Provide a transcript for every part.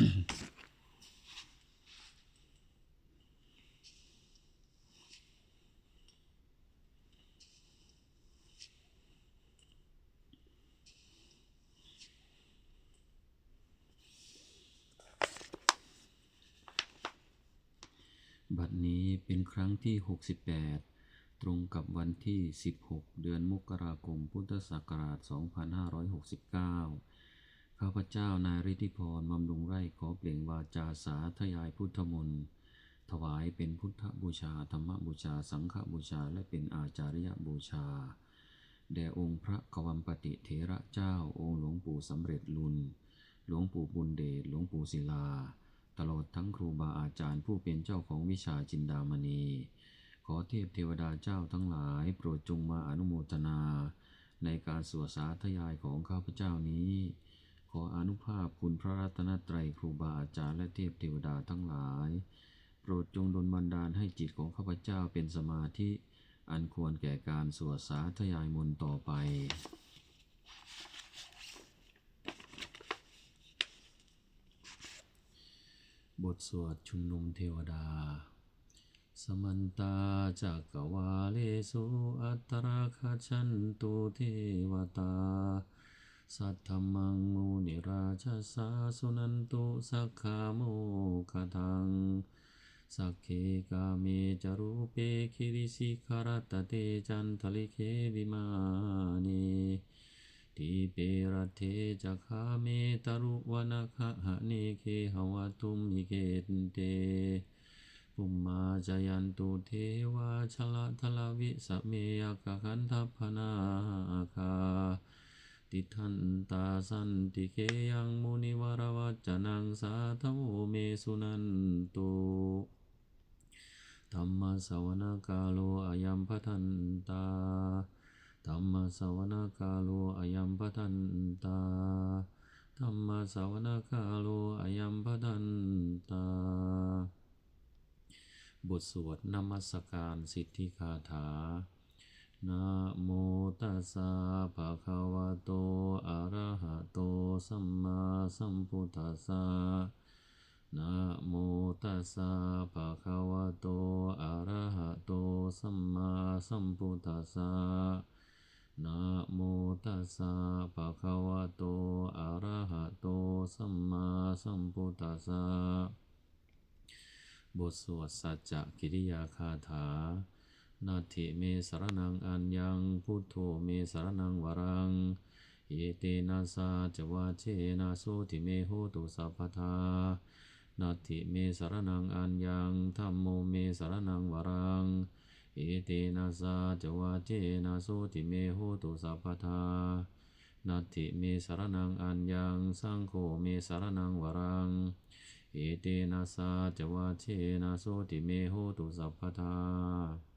บัดนี้เป็นครั้งที่ 68 ตรงกับวันที่ 16 เดือนมกราคม พุทธศักราช 2569 ข้าพเจ้านายฤทธิพรบำรุงไร่ขอเปล่งวาจาสาธยายพุทธมนต์ถวายเป็นพุทธบูชาธรรมบูชา สังฆบูชาและเป็นอาจาริยบูชา แด่องค์พระกวัมปติเถระเจ้า องค์หลวงปู่สำเร็จลุน หลวงปู่บุญเดชหลวงปู่ศิลา ตลอดทั้งครูบาอาจารย์ผู้เป็นเจ้าของวิชาจินดามณี ขอเทพเทวดาเจ้าทั้งหลาย โปรดจงมาอนุโมทนา ในการสวดสาธยายของข้าพเจ้านี้ ขออนุภาพคุณพระรัตนตรัยครูบาอาจารย์และเทพเทวดาทั้งหลาย โปรดจงดลบันดาลให้จิตของข้าพเจ้าเป็นสมาธิ อันควรแก่การสวดสาธยายมนต์ต่อไปบทสวดชุมนุมเทวดา สมันตาจักกวาเลสุอัตตราคาชันตุเทวตา สัทธมังมูนิราชสาสุนันตุสักขาโมคทัง สักเคกาเมจารูเปคิริสิคารตเตจันทลิเควิมาเนทิเปรเทจะคาเมตรุวนาคหะเนเคหวตุมหิเกตเตปุมมาจยันตุเทวาชลทลวิสเมยกขันทัพพนาคา ติทันตาสันติเกยังมุนิวรวัจจนังสาธโมเมสุนันตุธรรมสวนกาโลอายัมปทันตาธรรมสวนกาโลอายัมปทันตาธรรมสวนกาโลอายัมปทันตา บทสวดนมัสการสิทธิคาถา นะโมตัสสะภะคะวะโต อะระหะโต สัมมาสัมพุทธัสสะนะโมตัสสะภะคะวะโต อะระหะโต สัมมาสัมพุทธัสสะนะโมตัสสะภะคะวะโต อะระหะโต สัมมาสัมพุทธัสสะบทสวดสัจจกิริยาคาถา นาทิเมสรนังอัญญังพุทโธเมสรนังวรังเอเตนะสาจวาเชนะโสติเมโหตุสัพพทานาทิเมสรนังอัญญังธัมโมเมสรนังวรังเอเตนะสาจวาเจนะโสติเมโหตุสัพพทานาทิเมสรนังอัญญังสังโฆเมสรนังวรังเอเตนะสาจวาเชนะโสติเมโหตุสัพพทา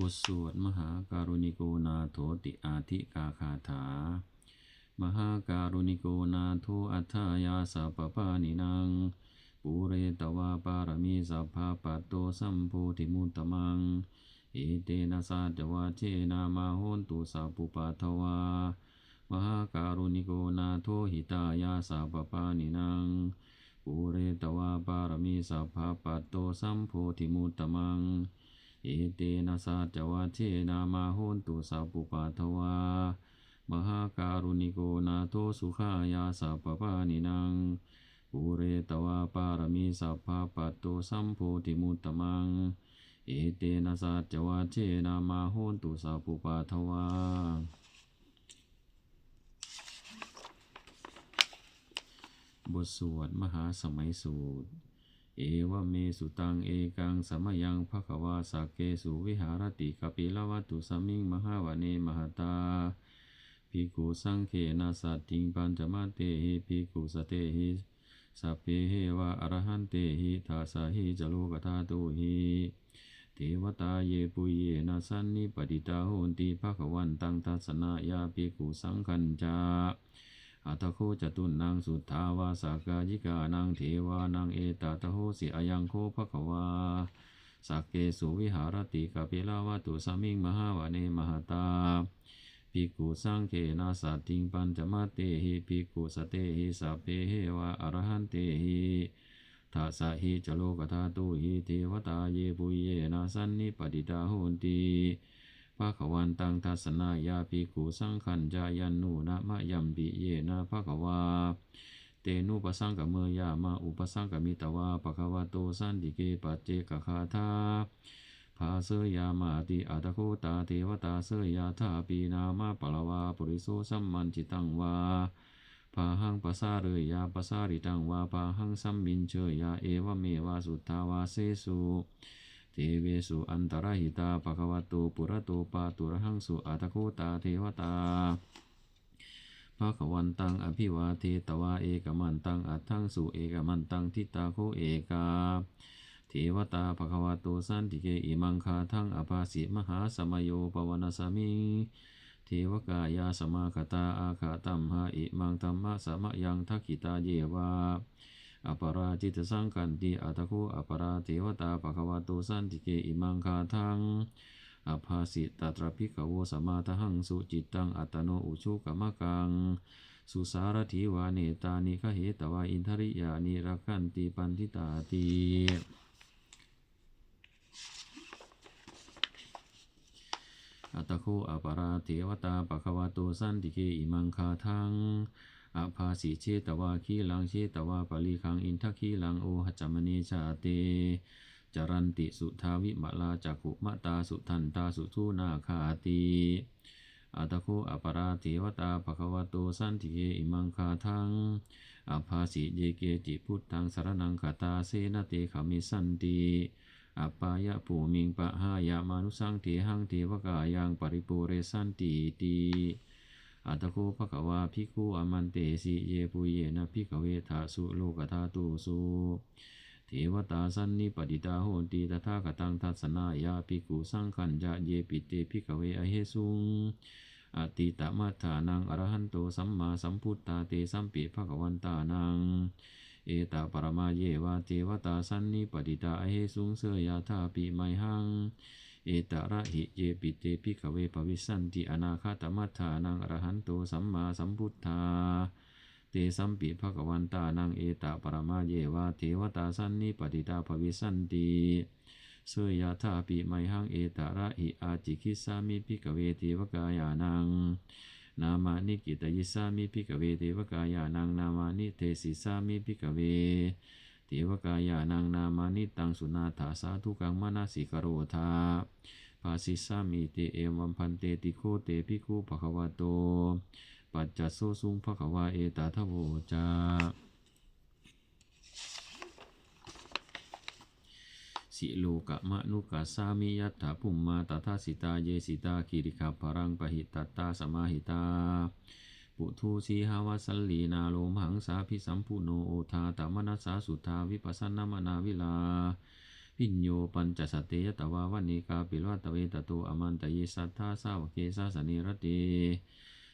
บทสวดมหาการุณิโกนาโถติอาทิกาคาถา มหาการุณิโกนาโทอัฏฐายาสัพพปานินังปุเรตวาปารมีสัพพะปัตโตสัมโพธิมุตตมัง เอเตนะสัจวาเจนามาโหนตุสัพพุปัทวามหาการุณิโกนาโทหิตายาสัพพปานินังปุเรตวาปารมีสัพพะปัตโตสัมโพธิมุตตมัง อเตนะสัจวะเทนามาโหนตุสัพพุปัทวามหาการุณิโกนาโทสุขายาสัพพปานินังปุเรตวาปารมีสัพพะปัตโตสัมโพธิมุตตมัง เอเตนะสัจวะเทนามาโหนตุสัพพุปัทวาบทสวดมหาสมัยสูตร เอวเมสุตังเอกังสมยังภควาสักเกสุวิหารติกปิลวัตุสมิงมหาวเนมหตาภิกขุสังเขนะสัตติงปัญจมาเตหิภิกขุสเตหิสัพเพเหวะอรหันเตหิทาสาหิจโลกธาตุหิเทวตาเยปุเยนะสันนิปติตาโหนติภควันตังทัสนายาภิกขุสังคัญจา อัตโคจตุนังสุทธาวาสากายิกานังเทวานังเอตตะโหสิอยังโคภควาสักเกสุวิหารติกาปิลาวตุสมิงมหาวเนมหตาภิกขุสังเกนะสัตติงปัญจมาเตหิภิกขุสเตหิสัพเพเหวะอรหันเตหิทัสสะหิจโลกธาตุหิเทวตาเยปุเยนะสันนิปติตาโหนติ ภะควันตังทัสสนายาภิกขุสังขันจายันนุนะมะยัมปิเยนะภะควาเตนุปสังกเมยามาอุปสังกมิตวาปะคะวะโตสันติเกปัจเจกคาทาภาเสยามาติอัตโคตาเทวตาเสยาธาปีนามาปละวาปุริโสสัมมันจิตังวาพาหังปัสสาเรยาปัสสาริตังวาพาหังสัมมินเชยาเอวเมวาสุทธาวาเสสุ เทเวสุอันตรหิตาภะคะวะโตปุระโตปาตุระหังสุอัตโคตาเทวตาภะควันตังอภิวาเทตวาเอกมันตังอัตถังสุเอกมันตังทิตาโคเอกาเทวตาภะควะโตสันติเกอิมังคาทังอภาสิมหาสมโยปวนาสมิงเทวกายาสมาคตาอาคาตัมหาอิมังธรรมะสมะยังทักขิตาเยวา อปราจิตสังกันติอัตโคอปราเทวตาภะคะวะโตสันติเกอิมังคาทังอภาสิตตรพิกโวสมาทหังสุจิตตังอัตโนอุชุกมะกัง สุสารถีวาเนตานิคเหตวาอินทริยานิรักขันติปันทิตาติอัตโคอปาราเทวตาปะคะวะโตสันติเกอิมังคาทัง อภาสิเชตวาคีลังเชตวาปริคังอินทคีลังโอหจจมณีชาเตจรันติสุทาวิมลาจักุมะตาสุทันตาสุทุนาคาติอัตโคอปาราเทวตาภควโตสันติเกอิมังคาทังอภาสิเยเกจิพุทธังสารนังคาตาเสนเตขมิสันติอปายะภูมิงปะหายามานุสังเทหังเทวกายังปริปูเรสันติติ อัตโคภควาภิกขุอมันเตสิเยปุเยนะภิกขเวทาสุโลกธาตุสุเทวตาสันนิปติตาโหติตถาคตังทัศนายาภิกขุสังขันจะเยปิเตภิกขเวอเหสุงอติตมัฏฐานังอรหันโตสัมมาสัมพุทธาเตสัมปิภควันตานังเอตาปรมาเยวาเทวตาสันนิปติตาอเหสุงเสยาธาปิไมหัง เอตระหิเยปิเตภิกขเวปวิสันติอนาคาตมัฏฐานังอรหันโตสัมมาสัมพุทธา เตสัมปิภควันตานังเอตาปรมาเยวาเทวตาสันนิปติตาภวิสันติเสยาธาปิไมหังเอตระหิอาจิคิสามิภิกเวเทวกายานังนามานิกิตยิสามิภิกเวเทวกายานังนามานิเทสิสามิภิกเว เทวกายานังนามานิตังสุนาถาสาธุกังมนาสิกโรธาภาสิสามิเตเอวัมพันเตติโคเตภิกขุภควโต ปัจจัสโสสุงภควาเอตาทโวจาสิโลกะมะนุกัสามิยัตถาภุมมาตถาสิตาเยสิตาคิริขาภรังปหิตตตาสมาหิตา ปุทูสีหาวสัลลีนาโลมหังสาพิสัมพุโนโอทาตมนัสสาสุทาวิปัสสนามนาวิลาพิญโยปัญจสตเตยตวาวันิกาปิลวัตเวตโตอมันตเยสัทธาสาวกเกสาสนิรตเต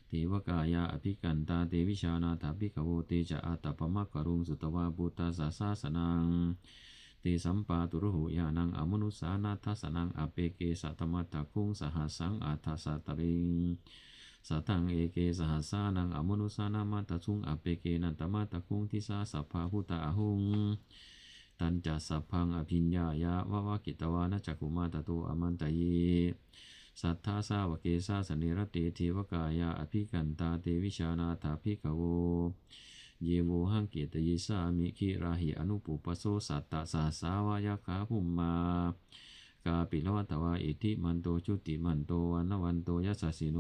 เทวกายาอภิกันตาเตวิชานาถาภิกขโวเตจะอาตปมะกรุงสุตวาปุตาสาสาสนังเตสัมปาตุรุหุยานังอมนุสานาทัสนังอเปเกสัตมัตตคุงสหัสังอาทัสสตริง สัตังเอเกสหัสสานังอมนุสานามาตสุงอเปเกนันตมัตะคุงทิสาสัพพาหุตาหุงตันจัสสัพพังอภิญญายาวาวากิตวานะจักุมาตโตอมันตเยสัทธาสาวกเกสาสเนรเตเทวกายาอภิกันตาเตวิชานาถาภิกขโวเยโวหังเกตยิสามิคิราหิอนุปุปโสสัตตะสาสาวายขาภุมมากาปิลวัตวาอิทิมันโตชุติมันโตวันวันโตยัสสิโน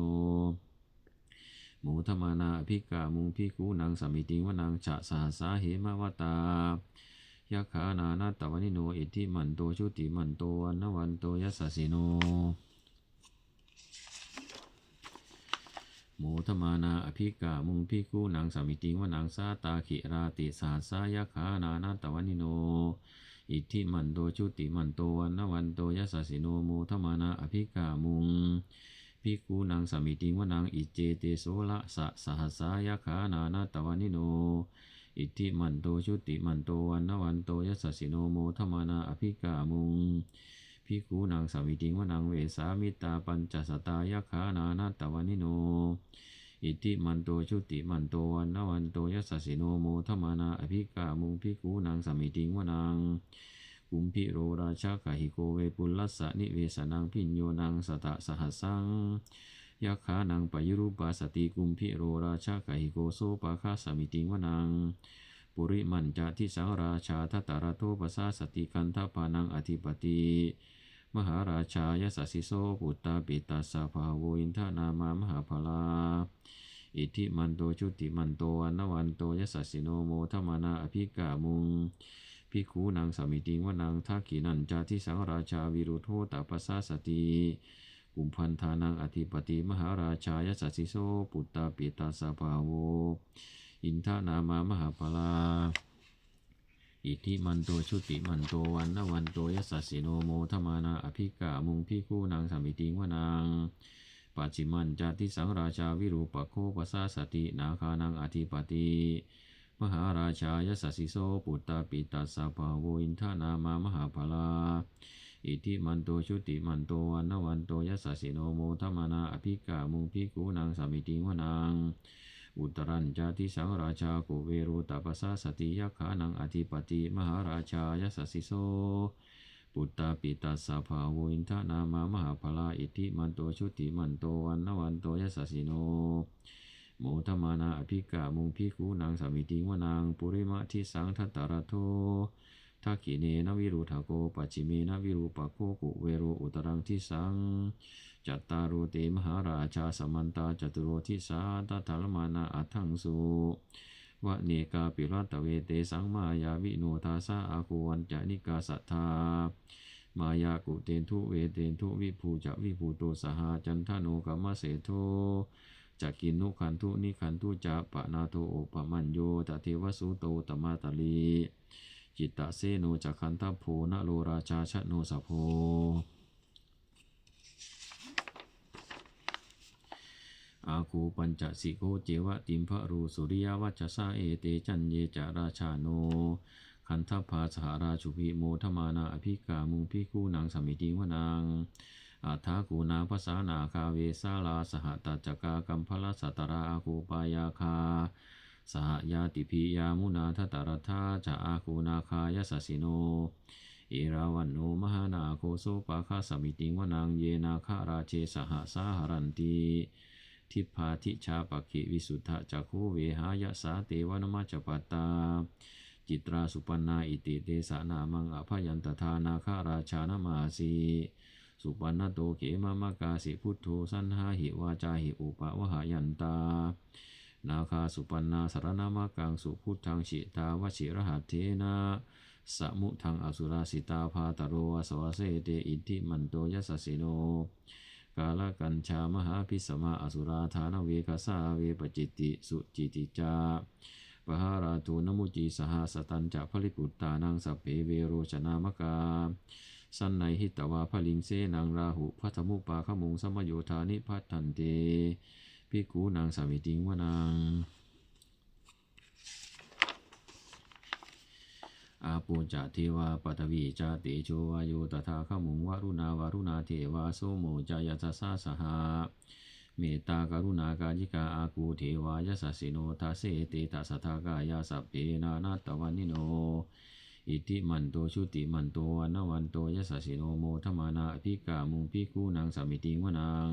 หมูธมานาอภิกามุงพิกูนางสมิติงวนังฉะสาสาเหมวตายะขานานาตวนิโนอิทิมันโตชุติมันโตวันวันโตยัสสิโนโมทมานาอภิกามุงพิกูนางสามิติงวนางสาตาขิราติสาสายาขานานาตวันิโนอิทธิมันโตชุติมันโตวันวันโตยัสสิโนโมทมานาอภิกามุง ภิกขุนังสมิติงวนังอิเจเตโสละสะสหัสายขานานาตวานิโน อิทธิมันโตชุติมันโตวันนวันโตยัสสิโนโมทมานาอภิกามุงภิกขุนังสมิติงวนังเวสามิตาปัญจสตายขานานาตวานิโน อิทธิมันโตชุติมันโตวันนวันโตยัสสิโนโมทมานาอภิกามุงภิกขุนังสมิติงวนัง กุมพิโรราชาคหิโกเวปุลลัสสะนิเวสนังพิญโยนังสตะสหัสังยักขานังปยุรุปาสติกุมพิโรราชาคหิโกโซปาคาสมิติงวนังปุริมันจาทิสังราชาทัตารโทปสาสติกันทปานังอธิปติมหาราชายสัสิโสปุตตาปิตัสสะภาโวอินทนามามหาภลา อิทธิมันโตชุติมันโตวันนวันโตยสัสิโนโมทมานาอภิกามุง ภิกขุนางสามิติงวานางทักขินันจาทิสังราชาวิรุโทตาปัสสาสติกุมพันธานังอธิปติมหาราชายสัสสิโสปุตตาปิตัสสะภาโว อินทนามามหาภลาอิทธิมันโตชุติมันโตวันนวันโตยัสสิโนโมทมานาอภิกามุงพิคูนางสามิติงวานางปัจจิมันจาติสังราชาวิรูปโคปัสาสตินาคานังอธิปติ มหาราชายสัสสิโสปุตตาปิตัสสะภาโวอินทนามามหาภลาอิทิมันโตชุติมันโตวันนวันโตยัสสิโนโมทมานาอภิกามุงพิคูนางสามิติวนางอุตรัญจาติสังราชาโกเวโรตปัสสาสติยักขานังอธิปติมหาราชายสัสสิโสปุตตาปิตัสสะภาโวอินทนามามหาภลาอิทิมันโตชุติมันโตวันนวันโตยัสสิโน โมทมานาอภิกามุงพิคูนางสามิติงวนางปุริมะทิสังทัตตารโททักขิเนนวิรุธาโกปัจจิเมนวิรูปโคกุเวโรอุตรังทิสังจัตตารุเตมหาราชาสมันตาจตุโรทิสาตถาลมานาอัทังสุวะเนกาปิรัตเวเตสังมายาวิโนทาสาอาคูวันจานิกาสัทธามายากุเตนทุเวเตนทุวิภูจะวิภูโตสหาจันทโนกัมมเสโท จักกินุขันทุนิขันทุจะปะนาโทโอปะมัญโยตเทวสุโตตมาตาลีจิตตะเสโนจักขันทโพนโลราชาชะโนสะโพอาคูปัญจสิโกเจวะติมพะรูสุริยวัชสาเอเตจันเยจาราชาโน คันทภาสหราชุพิโมทมานาอภิกามุงพิคูนางสมิติวนาง อาทากูนาภาษานาคาเวสาลาสหตัจจกากัมพลสัตราอาคูปายาคาสหยาติพิยามุนาทตรธาจะอาคูนาคายสสิโนเอราวันโนมหานาโคโซปาคาสมิติงวนางเยนาคาราเชสหสาหรันตีทิพาทิชาปกิวิสุทธจักโคเวหายะสาเตวนมัจจปตา จิตราสุปันนาอิติเตสานามังอภยันตทานาคาราชานามาสี สุปันนโตเขมามากาสิพุทโธสันหาหิวาจาหิอุปะวหายันตา นาคาสุปันนาสารนามากังสุพุทธังชิตาวชิรหัตเทนาสมุทังอสุราสิตาภาตโรวสวเสเตอิทธิมันโตยสสิโน กาลกัญชามหาพิสมาอสุราธานเวกสาเวปจิติสุจิติจาปหาราตูนมุจีสหสตันจะผลิปุตตานังสเพเวโรชนามกา สันในหิตวาพลิงเสนังราหุพัทมุปาขมุงสมโยธานิพัทันเตพิกูนางสามิติงวนางอาปูจาเทวาปัตวีจาเตโชวายุตถาขมุงวารุณาวารุณาเทวาโสโมจายาสสาสหาเมตตากรุณากาจิกาอากูเทวายสัสสิโนทัสเสเตตัสสทากายาสัพเพนานาตวันนิโน อิทิมันโตชุติมันโตวันนวันโตยสสสิโนโมทมานาอภิกามุงพิกูนางสามิติงวนาง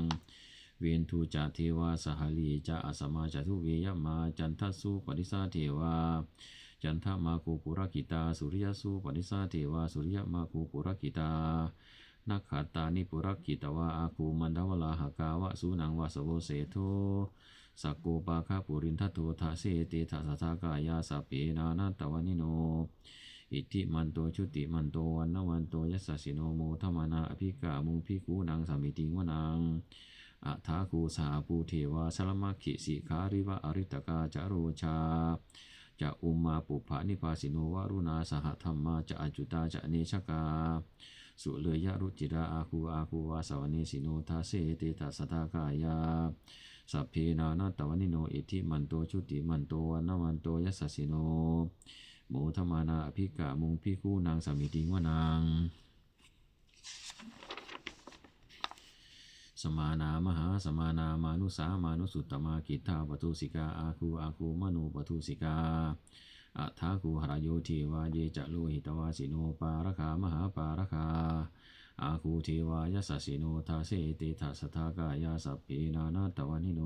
เวนทูจาเทวาสหลีจาอสมาจทุเวยมาจันทสุปริสาเทวาจันทมาคูปุรกิตาสุริยสุปนิสาเทวาสุริยมาคูปุรกิตานักขัตตานิปุรกิตวาอาคูมันดาวลาหากาวะสุนังวาสโวเสโทสักโกปาคาปุรินทัตโตทาเสเตทัสสะกายาสเพนานาตวานิโน อิทิมันโตชุติมันโตวันนวันโตยัสสิโนโมทมานาอภิกามุงพิกูนางสามิติงวนางอัฐาคูสาปูเทวาสลมัคคิสิคาริวะอริตกาจาโรชาจะอุมมาปุภานิพาสิโนวารุณาสหธรรมาจะอจุตาจะเนชกา สุเลยะรุจิราอาคูอาคูวาสวเนสิโนทาเสเตทัสสทากายาสัพเพนานาตวนิโนอิทิมันโตชุติมันโตวันนวันโตยัสสสิโน โมทมานาอภิกะมุงพิคู่นางสามีติงว่านาง สมานามหาสมานามานุสามานุสุตตมากิทธาปทุสิกาอาคูอาคูมโนปทุสิกาอัทธาคูหรโยเทวาเยจะโลหิตวาสิโนปารคามหาปารคา อาคูเทวายสสสิโนทาเสเตทัสทากายาสัพเพนานาตวานิโน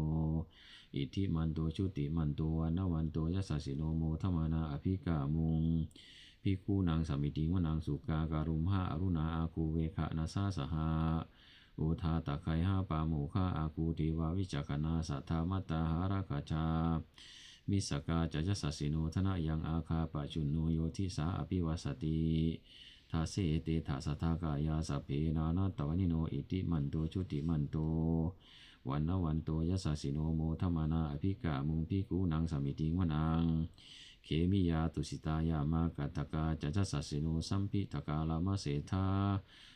อิทิมันโตชุติมันโตวันนวันโตยสสสิโนโมทมานาอภิกามุงพิคูนางสามิติงวนางสุกาการุมหาอรุณาอาคูเวคะนาสาสหาอุทาตะไคหาปาโมฆาอากูติวาวิจักนาสัทธามัตตาหารกาชา มิสกาจัจสัสิโนธนะยังอาคาปะจุนโนโยทิสาอภิวัสติ ทาเสเตถาสัทากายาสัพเพนานาตวนิโนอิติมันโตชุติมันโตวันนวันโตยัสสิโนโมทมานาอภิกามุงพิกูนังสมิติงวนังเขมิยาตุสิตายามากตกาจัจสัสสิโนสัมพิทกาลามะเสธา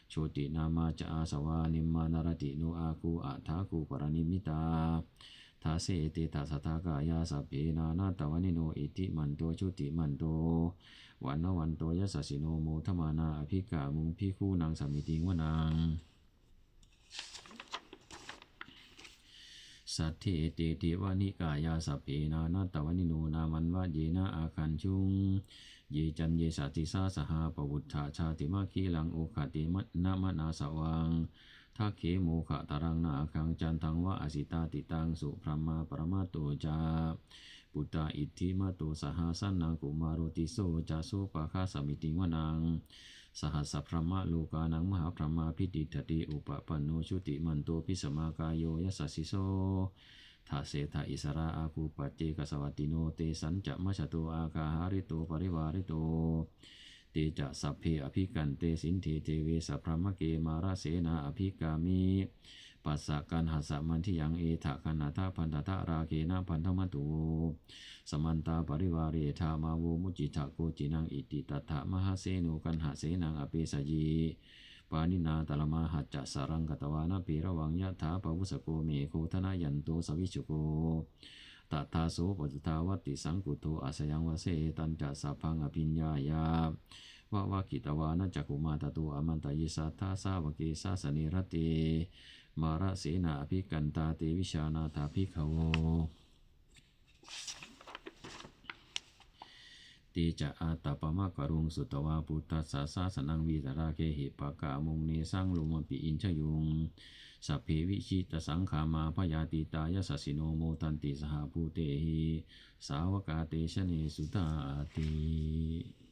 โชตินามาจะอาสวานิมมานารติโนอาคูอัฏฐาคูปรณิมิตาทาเสตทัสสทากายาสัพเพนานาตวนิโนอิติมันโตชุติมันโต วันนวันโตยัสสสิโนโมทมานาอภิกามุงพิคู่นางสามิติงวนังสัทเทเตเตวานิกายาสัพเพนานาตวนิโนนามันวะเยนะอาคันชุง เยจันเยสาติสาสหาปวุฒาชาติมาคีลังโอคาติมันามนาสวังทักเขโมขะตารังนาคังจันทังวะอสิตาติตังสุพรมาปรมาโตจา ปุตตาอิทธิมาโตสหาสันนังกุมารติโสจาโสปะคาสมิติวนังสหัสพรหมโลกานังมหาพรมาพิติตติอุปปันโนชุติมันโตพิสมากายโยยัสสิโสทาเสทาอิสราอาคูปัจเจกสวัติโนเตสันจะมชะโตอากาหาริโตปริวาริโตเตจะสัพเพอภิกันเตสินเทเทเวสัพพมะเกมาราเสนาอภิกามิ ปัสสะกันหัสสะมันทิยังเอทะกันนาทาพันธทะราเกนะพันธมตุสมันตาปริวาเรธามาโวมุจิตะโกจินังอิติตัตถะมหาเสนุกันหาเสนังอเปสยีปานินาตลมาหัจจสารังกตวานาปีระวังยะถาปวุสโกเมโคธนายันโตสวิชุโกตัทธาโสปจุทาวัติสังกุโตอาสยังวเสตันจะสัพพังอภิญญายาวะวะกิตวานะจักกุมาตตุอมันตยิสัทธาสาวเกสาสนิรติ มาระเสนาภิกันตาเตวิชานาถาภิกขโวติจะอาตาปมะกรุงสุตวาพุทธัสสะสาสนังวิตราเคหิปะกามุงเนสังลุมปิอินชยุงสัพเพวิชิตสังขามาพยาติตายสัสสิโนโมตันติสหภูเตหิสาวกาเตชะเนสุตาติ